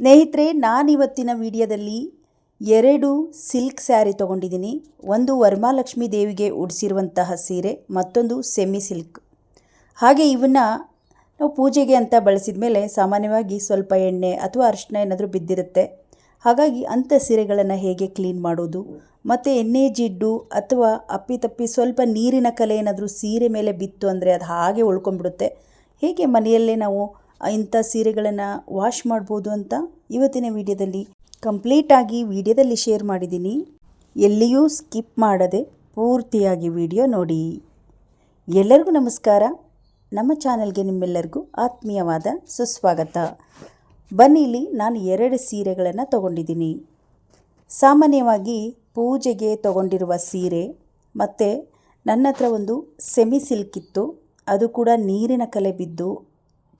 ಸ್ನೇಹಿತರೆ, ನಾನಿವತ್ತಿನ ವಿಡಿಯೋದಲ್ಲಿ ಎರಡು ಸಿಲ್ಕ್ ಸ್ಯಾರಿ ತೊಗೊಂಡಿದ್ದೀನಿ. ಒಂದು ವರ್ಮಾಲಕ್ಷ್ಮಿ ದೇವಿಗೆ ಉಡಿಸಿರುವಂತಹ ಸೀರೆ, ಮತ್ತೊಂದು ಸೆಮಿ ಸಿಲ್ಕ್. ಹಾಗೆ ಇವನ್ನು ನಾವು ಪೂಜೆಗೆ ಅಂತ ಬಳಸಿದ ಮೇಲೆ ಸಾಮಾನ್ಯವಾಗಿ ಸ್ವಲ್ಪ ಎಣ್ಣೆ ಅಥವಾ ಅರಿಶಿನ ಏನಾದರೂ ಬಿದ್ದಿರುತ್ತೆ. ಹಾಗಾಗಿ ಅಂಥ ಸೀರೆಗಳನ್ನು ಹೇಗೆ ಕ್ಲೀನ್ ಮಾಡೋದು? ಮತ್ತು ಎಣ್ಣೆ, ಜಿಡ್ಡು ಅಥವಾ ಅಪ್ಪಿತಪ್ಪಿ ಸ್ವಲ್ಪ ನೀರಿನ ಕಲೆ ಏನಾದರೂ ಸೀರೆ ಮೇಲೆ ಬಿತ್ತು ಅಂದರೆ ಅದು ಹಾಗೆ ಉಳ್ಕೊಂಡ್ಬಿಡುತ್ತೆ. ಹೇಗೆ ಮನೆಯಲ್ಲೇ ನಾವು ಇಂಥ ಸೀರೆಗಳನ್ನು ವಾಶ್ ಮಾಡ್ಬೋದು ಅಂತ ಇವತ್ತಿನ ವಿಡಿಯೋದಲ್ಲಿ ಕಂಪ್ಲೀಟಾಗಿ ವಿಡಿಯೋದಲ್ಲಿ ಶೇರ್ ಮಾಡಿದ್ದೀನಿ. ಎಲ್ಲಿಯೂ ಸ್ಕಿಪ್ ಮಾಡದೆ ಪೂರ್ತಿಯಾಗಿ ವಿಡಿಯೋ ನೋಡಿ. ಎಲ್ಲರಿಗೂ ನಮಸ್ಕಾರ. ನಮ್ಮ ಚಾನಲ್ಗೆ ನಿಮ್ಮೆಲ್ಲರಿಗೂ ಆತ್ಮೀಯವಾದ ಸುಸ್ವಾಗತ. ಬನ್ನಿ, ಇಲ್ಲಿ ನಾನು ಎರಡು ಸೀರೆಗಳನ್ನು ತಗೊಂಡಿದ್ದೀನಿ. ಸಾಮಾನ್ಯವಾಗಿ ಪೂಜೆಗೆ ತಗೊಂಡಿರುವ ಸೀರೆ, ಮತ್ತು ನನ್ನ ಹತ್ರ ಒಂದು ಸೆಮಿ ಸಿಲ್ಕ್ ಇತ್ತು. ಅದು ಕೂಡ ನೀರಿನ ಕಲೆ ಬಿದ್ದು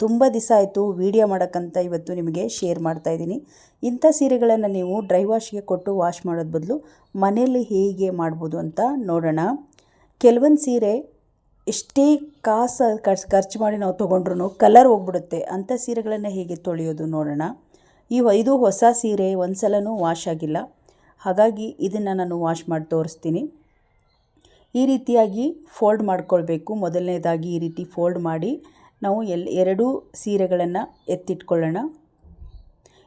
ತುಂಬ ದಿವಸ ಆಯಿತು ವಿಡಿಯೋ ಮಾಡೋಕ್ಕಂತ ಇವತ್ತು ನಿಮಗೆ ಶೇರ್ ಮಾಡ್ತಾ ಇದ್ದೀನಿ. ಇಂಥ ಸೀರೆಗಳನ್ನು ನೀವು ಡ್ರೈ ವಾಶ್ಗೆ ಕೊಟ್ಟು ವಾಶ್ ಮಾಡೋದು ಬದಲು ಮನೆಯಲ್ಲಿ ಹೇಗೆ ಮಾಡ್ಬೋದು ಅಂತ ನೋಡೋಣ. ಕೆಲವೊಂದು ಸೀರೆ ಎಷ್ಟೇ ಕಾಸು ಖರ್ಚು ಖರ್ಚು ಮಾಡಿ ನಾವು ತೊಗೊಂಡ್ರು ಕಲರ್ ಹೋಗ್ಬಿಡುತ್ತೆ. ಅಂಥ ಸೀರೆಗಳನ್ನು ಹೇಗೆ ತೊಳೆಯೋದು ನೋಡೋಣ. ಈ ಇದು ಹೊಸ ಸೀರೆ ಒಂದು ಸಲನೂ ವಾಶ್ ಆಗಿಲ್ಲ. ಹಾಗಾಗಿ ಇದನ್ನು ನಾನು ವಾಶ್ ಮಾಡಿ ತೋರಿಸ್ತೀನಿ. ಈ ರೀತಿಯಾಗಿ ಫೋಲ್ಡ್ ಮಾಡ್ಕೊಳ್ಬೇಕು. ಮೊದಲನೇದಾಗಿ ಈ ರೀತಿ ಫೋಲ್ಡ್ ಮಾಡಿ ನಾವು ಎಲ್, ಎರಡೂ ಸೀರೆಗಳನ್ನು ಎತ್ತಿಟ್ಕೊಳ್ಳೋಣ.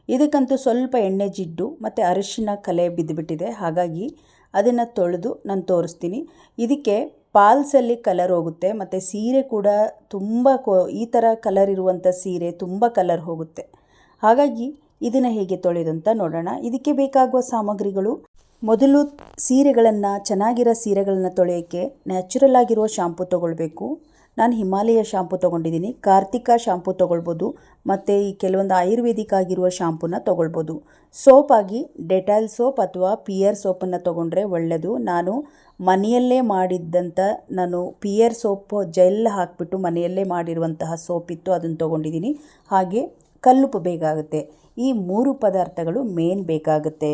ಇದಕ್ಕಂತೂ ಸ್ವಲ್ಪ ಎಣ್ಣೆ ಜಿಡ್ಡು ಮತ್ತು ಅರಿಶಿನ ಕಲೆ ಬಿದ್ದುಬಿಟ್ಟಿದೆ ಹಾಗಾಗಿ ಅದನ್ನು ತೊಳೆದು ನಾನು ತೋರಿಸ್ತೀನಿ. ಇದಕ್ಕೆ ಪಾಲ್ಸಲ್ಲಿ ಕಲರ್ ಹೋಗುತ್ತೆ, ಮತ್ತು ಸೀರೆ ಕೂಡ ತುಂಬ ಕೊ, ಈ ಥರ ಕಲರ್ ಇರುವಂಥ ಸೀರೆ ತುಂಬ ಕಲರ್ ಹೋಗುತ್ತೆ. ಹಾಗಾಗಿ ಇದನ್ನು ಹೇಗೆ ತೊಳೆದಂತ ನೋಡೋಣ. ಇದಕ್ಕೆ ಬೇಕಾಗುವ ಸಾಮಗ್ರಿಗಳು. ಮೊದಲು ಸೀರೆಗಳನ್ನು, ಚೆನ್ನಾಗಿರೋ ಸೀರೆಗಳನ್ನು ತೊಳೆಯೋಕ್ಕೆ ನ್ಯಾಚುರಲ್ ಆಗಿರುವ ಶಾಂಪು ತೊಗೊಳ್ಬೇಕು. ನಾನು ಹಿಮಾಲಯ ಶಾಂಪು ತೊಗೊಂಡಿದ್ದೀನಿ. ಕಾರ್ತಿಕ ಶಾಂಪು ತೊಗೊಳ್ಬೋದು. ಮತ್ತು ಈ ಕೆಲವೊಂದು ಆಯುರ್ವೇದಿಕ್ ಆಗಿರುವ ಶಾಂಪುನ ತೊಗೊಳ್ಬೋದು. ಸೋಪಾಗಿ ಡೆಟಾಲ್ ಸೋಪ್ ಅಥವಾ ಪಿಯರ್ ಸೋಪನ್ನು ತೊಗೊಂಡ್ರೆ ಒಳ್ಳೆಯದು ನಾನು ಮನೆಯಲ್ಲೇ ಮಾಡಿದ್ದಂಥ ನಾನು ಪಿಯರ್ ಸೋಪ್ ಜೆಲ್ ಹಾಕಿಬಿಟ್ಟು ಮನೆಯಲ್ಲೇ ಮಾಡಿರುವಂತಹ ಸೋಪ್ ಇತ್ತು, ಅದನ್ನು ತೊಗೊಂಡಿದ್ದೀನಿ. ಹಾಗೆ ಕಲ್ಲುಪ್ಪು ಬೇಕಾಗುತ್ತೆ. ಈ ಮೂರು ಪದಾರ್ಥಗಳು ಮೇನ್ ಬೇಕಾಗುತ್ತೆ.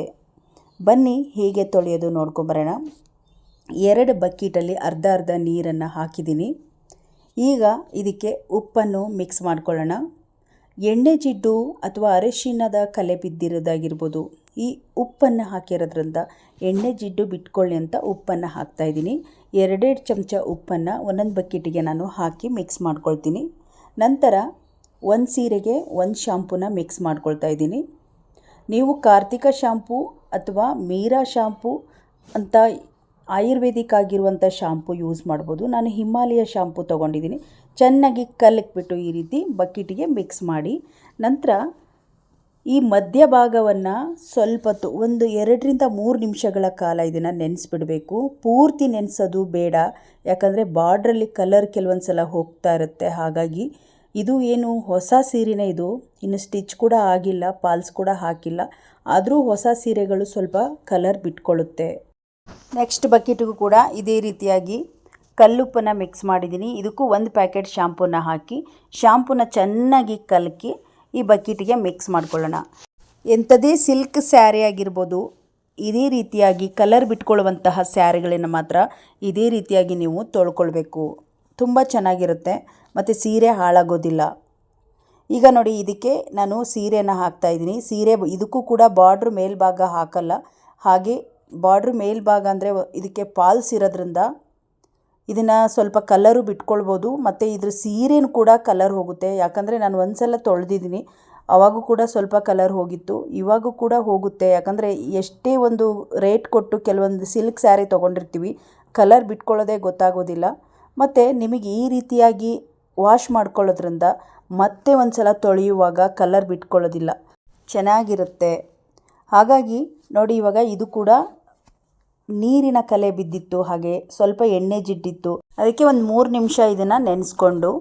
ಬನ್ನಿ, ಹೀಗೆ ತೊಳೆಯೋದು ನೋಡ್ಕೊಂಬರೋಣ ಎರಡು ಬಕೀಟಲ್ಲಿ ಅರ್ಧ ಅರ್ಧ ನೀರನ್ನು ಹಾಕಿದ್ದೀನಿ. ಈಗ ಇದಕ್ಕೆ ಉಪ್ಪನ್ನು ಮಿಕ್ಸ್ ಮಾಡ್ಕೊಳ್ಳೋಣ. ಎಣ್ಣೆ ಜಿಡ್ಡು ಅಥವಾ ಅರಿಶಿಣದ ಕಲೆ ಬಿದ್ದಿರೋದಾಗಿರ್ಬೋದು. ಈ ಉಪ್ಪನ್ನು ಹಾಕಿರೋದ್ರಿಂದ ಎಣ್ಣೆ ಜಿಡ್ಡು ಬಿಟ್ಕೊಳ್ಳಿ ಅಂತ ಉಪ್ಪನ್ನು ಹಾಕ್ತಾಯಿದ್ದೀನಿ ಎರಡೆರಡು ಚಮಚ ಉಪ್ಪನ್ನು ಒಂದೊಂದು ಬಕೆಟಿಗೆ ನಾನು ಹಾಕಿ ಮಿಕ್ಸ್ ಮಾಡ್ಕೊಳ್ತೀನಿ. ನಂತರ ಒಂದು ಸೀರೆಗೆ ಒಂದು ಶಾಂಪೂನ ಮಿಕ್ಸ್ ಮಾಡ್ಕೊಳ್ತಾ ಇದ್ದೀನಿ. ನೀವು ಕಾರ್ತಿಕ ಶಾಂಪೂ ಅಥವಾ ಮೀರಾ ಶಾಂಪೂ ಅಂತ ಆಯುರ್ವೇದಿಕ್ ಆಗಿರುವಂಥ ಶಾಂಪು ಯೂಸ್ ಮಾಡ್ಬೋದು. ನಾನು ಹಿಮಾಲಯ ಶಾಂಪು ತೊಗೊಂಡಿದ್ದೀನಿ. ಚೆನ್ನಾಗಿ ಕಲಕ್ಬಿಟ್ಟು ಈ ರೀತಿ ಬಕೆಟಿಗೆ ಮಿಕ್ಸ್ ಮಾಡಿ. ನಂತರ ಈ ಮಧ್ಯಭಾಗವನ್ನು ಸ್ವಲ್ಪ ಹೊತ್ತು ಒಂದು ಎರಡರಿಂದ ಮೂರು ನಿಮಿಷಗಳ ಕಾಲ ಇದನ್ನು ನೆನೆಸ್ಬಿಡಬೇಕು. ಪೂರ್ತಿ ನೆನೆಸೋದು ಬೇಡ. ಯಾಕಂದರೆ ಬಾರ್ಡ್ರಲ್ಲಿ ಕಲರ್ ಕೆಲವೊಂದು ಸಲ ಹೋಗ್ತಾ ಇರುತ್ತೆ. ಹಾಗಾಗಿ ಇದು ಏನು ಹೊಸ ಸೀರೆನೇ ಇದು. ಇನ್ನು ಸ್ಟಿಚ್ ಕೂಡ ಆಗಿಲ್ಲ, ಪಾಲ್ಸ್ ಕೂಡ ಹಾಕಿಲ್ಲ. ಆದರೂ ಹೊಸ ಸೀರೆಗಳು ಸ್ವಲ್ಪ ಕಲರ್ ಬಿಟ್ಕೊಳ್ಳುತ್ತೆ. ನೆಕ್ಸ್ಟ್ ಬಕೆಟಿಗೂ ಕೂಡ ಇದೇ ರೀತಿಯಾಗಿ ಕಲ್ಲುಪ್ಪನ್ನು ಮಿಕ್ಸ್ ಮಾಡಿದ್ದೀನಿ. ಇದಕ್ಕೂ ಒಂದು ಪ್ಯಾಕೆಟ್ ಶ್ಯಾಂಪೂನ ಹಾಕಿ ಶ್ಯಾಂಪೂನ ಚೆನ್ನಾಗಿ ಕಲಕಿ ಈ ಬಕೆಟಿಗೆ ಮಿಕ್ಸ್ ಮಾಡ್ಕೊಳ್ಳೋಣ. ಎಂಥದೇ ಸಿಲ್ಕ್ ಸ್ಯಾರಿ ಆಗಿರ್ಬೋದು, ಇದೇ ರೀತಿಯಾಗಿ ಕಲರ್ ಬಿಟ್ಕೊಳ್ಳುವಂತಹ ಸ್ಯಾರಿಗಳನ್ನು ಮಾತ್ರ ಇದೇ ರೀತಿಯಾಗಿ ನೀವು ತೊಳ್ಕೊಳ್ಬೇಕು. ತುಂಬ ಚೆನ್ನಾಗಿರುತ್ತೆ, ಮತ್ತು ಸೀರೆ ಹಾಳಾಗೋದಿಲ್ಲ. ಈಗ ನೋಡಿ, ಇದಕ್ಕೆ ನಾನು ಸೀರೆಯನ್ನು ಹಾಕ್ತಾಯಿದ್ದೀನಿ ಸೀರೆ ಇದಕ್ಕೂ ಕೂಡ ಬಾರ್ಡ್ರ್ ಮೇಲ್ಭಾಗ ಹಾಕಲ್ಲ, ಹಾಗೆ ಬಾರ್ಡ್ರ್ ಮೇಲ್ಭಾಗ ಅಂದರೆ ಇದಕ್ಕೆ ಪಾಲ್ಸ್ ಇರೋದ್ರಿಂದ ಇದನ್ನು ಸ್ವಲ್ಪ ಕಲರು ಬಿಟ್ಕೊಳ್ಬೋದು, ಮತ್ತು ಇದ್ರ ಸೀರೆನೂ ಕೂಡ ಕಲರ್ ಹೋಗುತ್ತೆ. ಯಾಕಂದರೆ ನಾನು ಒಂದು ಸಲ ತೊಳೆದಿದ್ದೀನಿ, ಅವಾಗೂ ಕೂಡ ಸ್ವಲ್ಪ ಕಲರ್ ಹೋಗಿತ್ತು, ಇವಾಗೂ ಕೂಡ ಹೋಗುತ್ತೆ. ಯಾಕಂದರೆ ಎಷ್ಟೇ ಒಂದು ರೇಟ್ ಕೊಟ್ಟು ಕೆಲವೊಂದು ಸಿಲ್ಕ್ ಸ್ಯಾರಿ ತೊಗೊಂಡಿರ್ತೀವಿ, ಕಲರ್ ಬಿಟ್ಕೊಳ್ಳೋದೇ ಗೊತ್ತಾಗೋದಿಲ್ಲ. ಮತ್ತು ನಿಮಗೆ ಈ ರೀತಿಯಾಗಿ ವಾಶ್ ಮಾಡ್ಕೊಳ್ಳೋದ್ರಿಂದ ಮತ್ತೆ ಒಂದು ಸಲ ತೊಳೆಯುವಾಗ ಕಲರ್ ಬಿಟ್ಕೊಳ್ಳೋದಿಲ್ಲ. ಚೆನ್ನಾಗಿರುತ್ತೆ. ಹಾಗಾಗಿ ನೋಡಿ ಇವಾಗ ಇದು ಕೂಡ ನೀರಿನ ಕಲೆ ಬಿದ್ದಿತ್ತು, ಹಾಗೆ ಸ್ವಲ್ಪ ಎಣ್ಣೆ ಜಿಡ್ಡಿತ್ತು. ಅದಕ್ಕೆ ಒಂದು ಮೂರು ನಿಮಿಷ ಇದನ್ನು ನೆನೆಸ್ಕೊಂಡು,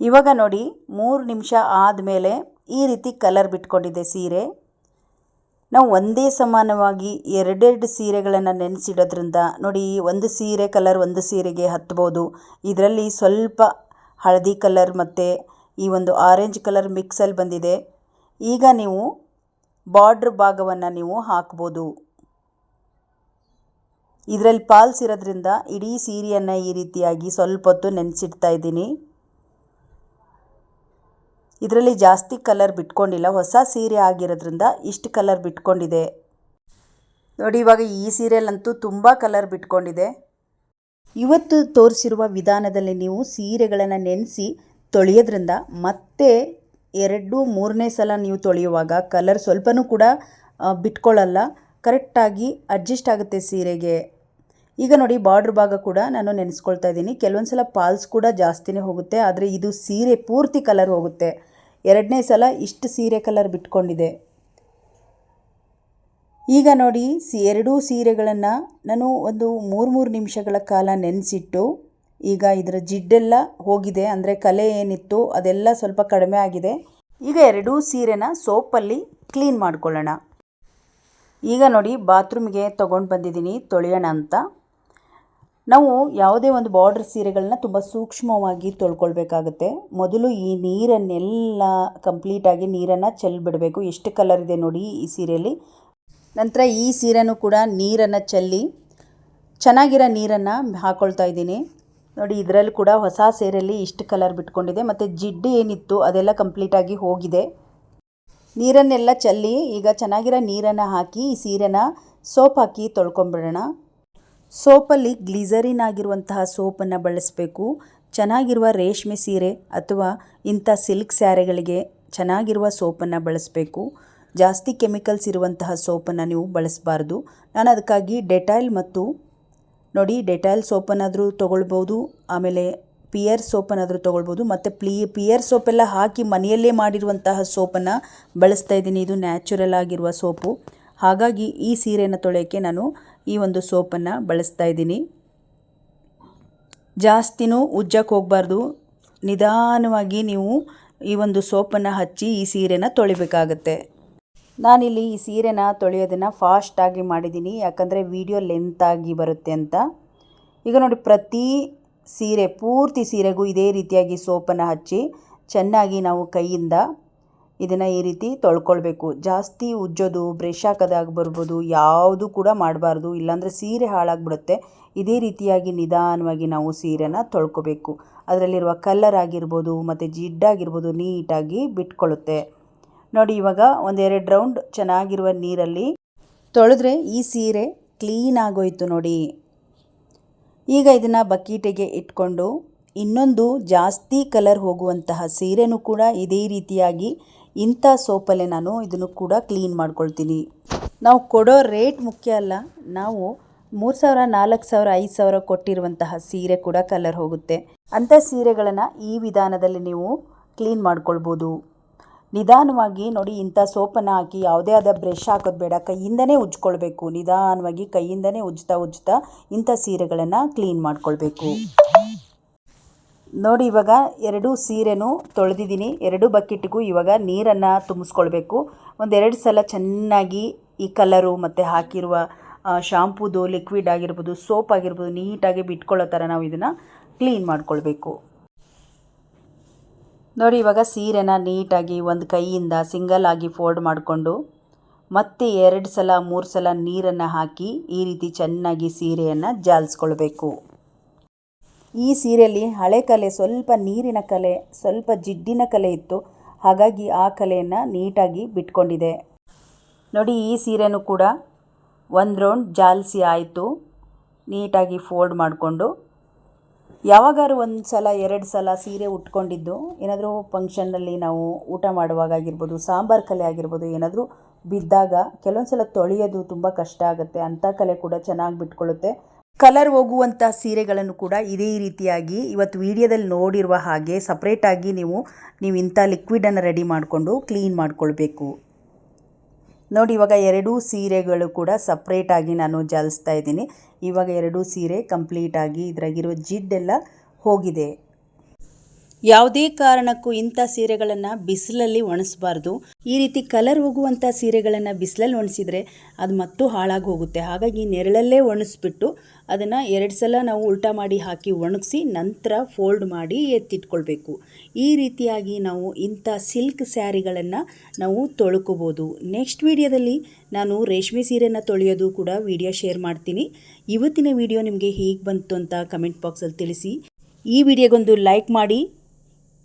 ಇವಾಗ ನೋಡಿ, ಮೂರು ನಿಮಿಷ ಆದಮೇಲೆ ಈ ರೀತಿ ಕಲರ್ ಬಿಟ್ಕೊಂಡಿದೆ ಸೀರೆ. ನಾವು ಒಂದೇ ಸಮಾನವಾಗಿ ಎರಡೆರಡು ಸೀರೆಗಳನ್ನು ನೆನೆಸಿಡೋದ್ರಿಂದ ನೋಡಿ, ಒಂದು ಸೀರೆ ಕಲರ್ ಒಂದು ಸೀರೆಗೆ ಹತ್ಬೋದು. ಇದರಲ್ಲಿ ಸ್ವಲ್ಪ ಹಳದಿ ಕಲರ್ ಮತ್ತು ಈ ಒಂದು ಆರೆಂಜ್ ಕಲರ್ ಮಿಕ್ಸಲ್ಲಿ ಬಂದಿದೆ. ಈಗ ನೀವು ಬಾರ್ಡ್ರ್ ಭಾಗವನ್ನು ನೀವು ಹಾಕ್ಬೋದು. ಇದರಲ್ಲಿ ಪಾಲ್ಸ್ ಇರೋದ್ರಿಂದ ಇಡೀ ಸೀರೆಯನ್ನು ಈ ರೀತಿಯಾಗಿ ಸ್ವಲ್ಪ ಹೊತ್ತು ನೆನೆಸಿಡ್ತಾ ಇದ್ದೀನಿ. ಇದರಲ್ಲಿ ಜಾಸ್ತಿ ಕಲರ್ ಬಿಟ್ಕೊಂಡಿಲ್ಲ, ಹೊಸ ಸೀರೆ ಆಗಿರೋದ್ರಿಂದ ಇಷ್ಟು ಕಲರ್ ಬಿಟ್ಕೊಂಡಿದೆ. ನೋಡಿ, ಇವಾಗ ಈ ಸೀರೆಯಲ್ಲಂತೂ ತುಂಬ ಕಲರ್ ಬಿಟ್ಕೊಂಡಿದೆ. ಇವತ್ತು ತೋರಿಸಿರುವ ವಿಧಾನದಲ್ಲಿ ನೀವು ಸೀರೆಗಳನ್ನು ನೆನೆಸಿ ತೊಳೆಯೋದ್ರಿಂದ ಮತ್ತೆ ಎರಡು ಮೂರನೇ ಸಲ ನೀವು ತೊಳೆಯುವಾಗ ಕಲರ್ ಸ್ವಲ್ಪನೂ ಕೂಡ ಬಿಟ್ಕೊಳ್ಳಲ್ಲ. ಕರೆಕ್ಟಾಗಿ ಅಡ್ಜಸ್ಟ್ ಆಗುತ್ತೆ ಸೀರೆಗೆ. ಈಗ ನೋಡಿ ಬಾರ್ಡ್ರ್ ಭಾಗ ಕೂಡ ನಾನು ನೆನೆಸ್ಕೊಳ್ತಾ ಇದ್ದೀನಿ. ಕೆಲವೊಂದು ಸಲ ಪಾಲ್ಸ್ ಕೂಡ ಜಾಸ್ತಿನೇ ಹೋಗುತ್ತೆ, ಆದರೆ ಇದು ಸೀರೆ ಪೂರ್ತಿ ಕಲರ್ ಹೋಗುತ್ತೆ. ಎರಡನೇ ಸಲ ಇಷ್ಟು ಸೀರೆ ಕಲರ್ ಬಿಟ್ಕೊಂಡಿದೆ. ಈಗ ನೋಡಿ ಸಿ ಎರಡೂ ಸೀರೆಗಳನ್ನು ನಾನು ಒಂದು ಮೂರು ಮೂರು ನಿಮಿಷಗಳ ಕಾಲ ನೆನೆಸಿಟ್ಟು, ಈಗ ಇದರ ಜಿಡ್ಡೆಲ್ಲ ಹೋಗಿದೆ, ಅಂದರೆ ಕಲೆ ಏನಿತ್ತು ಅದೆಲ್ಲ ಸ್ವಲ್ಪ ಕಡಿಮೆ ಆಗಿದೆ. ಈಗ ಎರಡೂ ಸೀರೆನ ಸೋಪಲ್ಲಿ ಕ್ಲೀನ್ ಮಾಡ್ಕೊಳ್ಳೋಣ. ಈಗ ನೋಡಿ ಬಾತ್ರೂಮ್ಗೆ ತೊಗೊಂಡು ಬಂದಿದ್ದೀನಿ ತೊಳೆಯೋಣ ಅಂತ. ನಾವು ಯಾವುದೇ ಒಂದು ಬಾರ್ಡರ್ ಸೀರೆಗಳನ್ನ ತುಂಬ ಸೂಕ್ಷ್ಮವಾಗಿ ತೊಳ್ಕೊಳ್ಬೇಕಾಗುತ್ತೆ. ಮೊದಲು ಈ ನೀರನ್ನೆಲ್ಲ ಕಂಪ್ಲೀಟಾಗಿ ನೀರನ್ನು ಚೆಲ್ಲಿಬಿಡಬೇಕು ಎಷ್ಟು ಕಲರ್ ಇದೆ ನೋಡಿ ಈ ಸೀರೆಯಲ್ಲಿ. ನಂತರ ಈ ಸೀರೆನೂ ಕೂಡ ನೀರನ್ನು ಚೆಲ್ಲಿ ಚೆನ್ನಾಗಿರೋ ನೀರನ್ನು ಹಾಕ್ಕೊಳ್ತಾ ಇದ್ದೀನಿ. ನೋಡಿ, ಇದರಲ್ಲಿ ಕೂಡ ಹೊಸ ಸೀರೆಯಲ್ಲಿ ಇಷ್ಟು ಕಲರ್ ಬಿಟ್ಕೊಂಡಿದೆ. ಮತ್ತು ಜಿಡ್ಡು ಏನಿತ್ತು ಅದೆಲ್ಲ ಕಂಪ್ಲೀಟಾಗಿ ಹೋಗಿದೆ. ನೀರನ್ನೆಲ್ಲ ಚೆಲ್ಲಿ ಈಗ ಚೆನ್ನಾಗಿರೋ ನೀರನ್ನು ಹಾಕಿ ಈ ಸೀರೆನ ಸೋಪ್ ಹಾಕಿ ತೊಳ್ಕೊಂಬಿಡೋಣ. ಸೋಪಲ್ಲಿ ಗ್ಲಿಸರಿನ್ ಆಗಿರುವಂತಹ ಸೋಪನ್ನು ಬಳಸಬೇಕು. ಚೆನ್ನಾಗಿರುವ ರೇಷ್ಮೆ ಸೀರೆ ಅಥವಾ ಇಂಥ ಸಿಲ್ಕ್ ಸ್ಯಾರೆಗಳಿಗೆ ಚೆನ್ನಾಗಿರುವ ಸೋಪನ್ನು ಬಳಸಬೇಕು. ಜಾಸ್ತಿ ಕೆಮಿಕಲ್ಸ್ ಇರುವಂತಹ ಸೋಪನ್ನು ನೀವು ಬಳಸಬಾರ್ದು. ನಾನು ಅದಕ್ಕಾಗಿ ಡೆಟಾಯ್ಲ್ ಮತ್ತು ನೋಡಿ ಡೆಟಾಯ್ಲ್ ಸೋಪನ್ನಾದರೂ ತೊಗೊಳ್ಬೋದು, ಆಮೇಲೆ ಪಿಯರ್ ಸೋಪನ್ನಾದರೂ ತೊಗೊಳ್ಬೋದು, ಮತ್ತು ಪ್ಲೀ ಪಿಯರ್ ಸೋಪೆಲ್ಲ ಹಾಕಿ ಮನೆಯಲ್ಲೇ ಮಾಡಿರುವಂತಹ ಸೋಪನ್ನು ಬಳಸ್ತಾ ಇದ್ದೀನಿ. ಇದು ನ್ಯಾಚುರಲ್ ಆಗಿರುವ ಸೋಪು. ಹಾಗಾಗಿ ಈ ಸೀರೆಯನ್ನು ತೊಳೆಯೋಕ್ಕೆ ನಾನು ಈ ಒಂದು ಸೋಪನ್ನು ಬಳಸ್ತಾ ಇದ್ದೀನಿ. ಜಾಸ್ತಿನೂ ಉಜ್ಜಕ್ಕೆ ಹೋಗಬಾರ್ದು. ನಿಧಾನವಾಗಿ ನೀವು ಈ ಒಂದು ಸೋಪನ್ನು ಹಚ್ಚಿ ಈ ಸೀರೆನ ತೊಳಿಬೇಕಾಗತ್ತೆ. ನಾನಿಲ್ಲಿ ಈ ಸೀರೆನ ತೊಳೆಯೋದನ್ನು ಫಾಸ್ಟಾಗಿ ಮಾಡಿದ್ದೀನಿ. ಯಾಕಂದರೆ ವಿಡಿಯೋ ಲೆಂತಾಗಿ ಬರುತ್ತೆ ಅಂತ. ಈಗ ನೋಡಿ, ಪ್ರತಿ ಸೀರೆ, ಪೂರ್ತಿ ಸೀರೆಗೂ ಇದೇ ರೀತಿಯಾಗಿ ಸೋಪನ್ನು ಹಚ್ಚಿ ಚೆನ್ನಾಗಿ ನಾವು ಕೈಯಿಂದ ಇದನ್ನು ಈ ರೀತಿ ತೊಳ್ಕೊಳ್ಬೇಕು. ಜಾಸ್ತಿ ಉಜ್ಜೋದು ಬ್ರಷ್ ಹಾಕೋದಾಗ ಬರ್ಬೋದು ಯಾವುದು ಕೂಡ ಮಾಡಬಾರ್ದು. ಇಲ್ಲಾಂದರೆ ಸೀರೆ ಹಾಳಾಗ್ಬಿಡುತ್ತೆ. ಇದೇ ರೀತಿಯಾಗಿ ನಿಧಾನವಾಗಿ ನಾವು ಸೀರೆನ ತೊಳ್ಕೊಬೇಕು. ಅದರಲ್ಲಿರುವ ಕಲ್ಲರ್ ಆಗಿರ್ಬೋದು, ಮತ್ತು ಜಿಡ್ಡಾಗಿರ್ಬೋದು ನೀಟಾಗಿ ಬಿಟ್ಕೊಳ್ಳುತ್ತೆ ನೋಡಿ, ಇವಾಗ ಒಂದೆರಡು ರೌಂಡ್ ಚೆನ್ನಾಗಿರುವ ನೀರಲ್ಲಿ ತೊಳೆದ್ರೆ ಈ ಸೀರೆ ಕ್ಲೀನ್ ಆಗೋಯ್ತು ನೋಡಿ. ಈಗ ಇದನ್ನು ಬಕೀಟಿಗೆ ಇಟ್ಕೊಂಡು ಇನ್ನೊಂದು ಜಾಸ್ತಿ ಕಲರ್ ಹೋಗುವಂತಹ ಸೀರೆನೂ ಕೂಡ ಇದೇ ರೀತಿಯಾಗಿ ಇಂಥ ಸೋಪಲ್ಲೇ ನಾನು ಇದನ್ನು ಕೂಡ ಕ್ಲೀನ್ ಮಾಡ್ಕೊಳ್ತೀನಿ. ನಾವು ಕೊಡೋ ರೇಟ್ ಮುಖ್ಯ ಅಲ್ಲ. ನಾವು ಮೂರು ಸಾವಿರ, ನಾಲ್ಕು ಸಾವಿರ, ಐದು ಸಾವಿರ ಕೊಟ್ಟಿರುವಂತಹ ಸೀರೆ ಕೂಡ ಕಲರ್ ಹೋಗುತ್ತೆ. ಅಂಥ ಸೀರೆಗಳನ್ನು ಈ ವಿಧಾನದಲ್ಲಿ ನೀವು ಕ್ಲೀನ್ ಮಾಡ್ಕೊಳ್ಬೋದು. ನಿಧಾನವಾಗಿ ನೋಡಿ, ಇಂಥ ಸೋಪನ್ನು ಹಾಕಿ ಯಾವುದೇ ಆದ ಬ್ರಷ್ ಹಾಕೋದು ಬೇಡ. ಕೈಯಿಂದನೇ ಉಜ್ಕೊಳ್ಬೇಕು. ನಿಧಾನವಾಗಿ ಕೈಯಿಂದನೇ ಉಜ್ತಾ ಉಜ್ತಾ ಇಂಥ ಸೀರೆಗಳನ್ನು ಕ್ಲೀನ್ ಮಾಡ್ಕೊಳ್ಬೇಕು. ನೋಡಿ, ಇವಾಗ ಎರಡು ಸೀರೆನೂ ತೊಳೆದಿದ್ದೀನಿ. ಎರಡು ಬಕೆಟ್ಗೂ ಇವಾಗ ನೀರನ್ನು ತುಂಬಿಸ್ಕೊಳ್ಬೇಕು. ಒಂದೆರಡು ಸಲ ಚೆನ್ನಾಗಿ ಈ ಕಲರು ಮತ್ತು ಹಾಕಿರುವ ಶಾಂಪೂದು, ಲಿಕ್ವಿಡ್ ಆಗಿರ್ಬೋದು, ಸೋಪ್ ಆಗಿರ್ಬೋದು, ನೀಟಾಗಿ ಬಿಟ್ಕೊಳ್ಳೋ ಥರ ನಾವು ಇದನ್ನು ಕ್ಲೀನ್ ಮಾಡ್ಕೊಳ್ಬೇಕು. ನೋಡಿ, ಇವಾಗ ಸೀರೆನ ನೀಟಾಗಿ ಒಂದು ಕೈಯಿಂದ ಸಿಂಗಲ್ ಆಗಿ ಫೋಲ್ಡ್ ಮಾಡಿಕೊಂಡು ಮತ್ತೆ ಎರಡು ಸಲ, ಮೂರು ಸಲ ನೀರನ್ನು ಹಾಕಿ ಈ ರೀತಿ ಚೆನ್ನಾಗಿ ಸೀರೆಯನ್ನು ಜಾಲಿಸ್ಕೊಳ್ಬೇಕು. ಈ ಸೀರೆಯಲ್ಲಿ ಹಳೆ ಕಲೆ, ಸ್ವಲ್ಪ ನೀರಿನ ಕಲೆ, ಸ್ವಲ್ಪ ಜಿಡ್ಡಿನ ಕಲೆ ಇತ್ತು. ಹಾಗಾಗಿ ಆ ಕಲೆಯನ್ನು ನೀಟಾಗಿ ಬಿಟ್ಕೊಂಡಿದೆ. ನೋಡಿ ಈ ಸೀರೆನೂ ಕೂಡ ಒಂದು ರೌಂಡ್ ಜಾಲಿಸಿ ಆಯಿತು. ನೀಟಾಗಿ ಫೋಲ್ಡ್ ಮಾಡಿಕೊಂಡು. ಯಾವಾಗಾದ್ರೂ ಒಂದು ಸಲ, ಎರಡು ಸಲ ಸೀರೆ ಉಟ್ಕೊಂಡಿದ್ದು, ಏನಾದರೂ ಫಂಕ್ಷನ್ನಲ್ಲಿ ನಾವು ಊಟ ಮಾಡುವಾಗ ಆಗಿರ್ಬೋದು, ಸಾಂಬಾರು ಕಲೆ ಆಗಿರ್ಬೋದು, ಏನಾದರೂ ಬಿದ್ದಾಗ ಕೆಲವೊಂದು ಸಲ ತೊಳೆಯೋದು ತುಂಬ ಕಷ್ಟ ಆಗುತ್ತೆ. ಅಂಥ ಕಲೆ ಕೂಡ ಚೆನ್ನಾಗಿ ಬಿಟ್ಕೊಳ್ಳುತ್ತೆ. ಕಲರ್ ಹೋಗುವಂಥ ಸೀರೆಗಳನ್ನು ಕೂಡ ಇದೇ ರೀತಿಯಾಗಿ ಇವತ್ತು ವಿಡಿಯೋದಲ್ಲಿ ನೋಡಿರುವ ಹಾಗೆ ಸಪ್ರೇಟಾಗಿ ನೀವು ನೀವು ಇಂಥ ಲಿಕ್ವಿಡನ್ನು ರೆಡಿ ಮಾಡಿಕೊಂಡು ಕ್ಲೀನ್ ಮಾಡಿಕೊಳ್ಬೇಕು. ನೋಡಿ, ಇವಾಗ ಎರಡೂ ಸೀರೆಗಳು ಕೂಡ ಸಪ್ರೇಟಾಗಿ ನಾನು ಜಾಲಿಸ್ತಾ ಇದ್ದೀನಿ. ಇವಾಗ ಎರಡೂ ಸೀರೆ ಕಂಪ್ಲೀಟಾಗಿ ಇದರಾಗಿರೋ ಜಿಡ್ಡೆಲ್ಲ ಹೋಗಿದೆ. ಯಾವುದೇ ಕಾರಣಕ್ಕೂ ಇಂಥ ಸೀರೆಗಳನ್ನು ಬಿಸಿಲಲ್ಲಿ ಒಣಸಬಾರ್ದು. ಈ ರೀತಿ ಕಲರ್ ಹೋಗುವಂಥ ಸೀರೆಗಳನ್ನು ಬಿಸಿಲಲ್ಲಿ ಒಣಸಿದ್ರೆ ಅದು ಮತ್ತೂ ಹಾಳಾಗಿ ಹೋಗುತ್ತೆ. ಹಾಗಾಗಿ ನೆರಳಲ್ಲೇ ಒಣಸ್ಬಿಟ್ಟು ಅದನ್ನು ಎರಡು ಸಲ ನಾವು ಉಲ್ಟಾ ಮಾಡಿ ಹಾಕಿ ಒಣಗಿಸಿ ನಂತರ ಫೋಲ್ಡ್ ಮಾಡಿ ಎತ್ತಿಟ್ಕೊಳ್ಬೇಕು. ಈ ರೀತಿಯಾಗಿ ನಾವು ಇಂಥ ಸಿಲ್ಕ್ ಸ್ಯಾರಿಗಳನ್ನು ನಾವು ತೊಳ್ಕೋಬೋದು. ನೆಕ್ಸ್ಟ್ ವಿಡಿಯೋದಲ್ಲಿ ನಾನು ರೇಷ್ಮೆ ಸೀರೆನ ತೊಳೆಯೋದು ಕೂಡ ವಿಡಿಯೋ ಶೇರ್ ಮಾಡ್ತೀನಿ. ಇವತ್ತಿನ ವಿಡಿಯೋ ನಿಮಗೆ ಹೇಗೆ ಬಂತು ಅಂತ ಕಮೆಂಟ್ ಬಾಕ್ಸಲ್ಲಿ ತಿಳಿಸಿ. ಈ ವಿಡಿಯೋಗೊಂದು ಲೈಕ್ ಮಾಡಿ.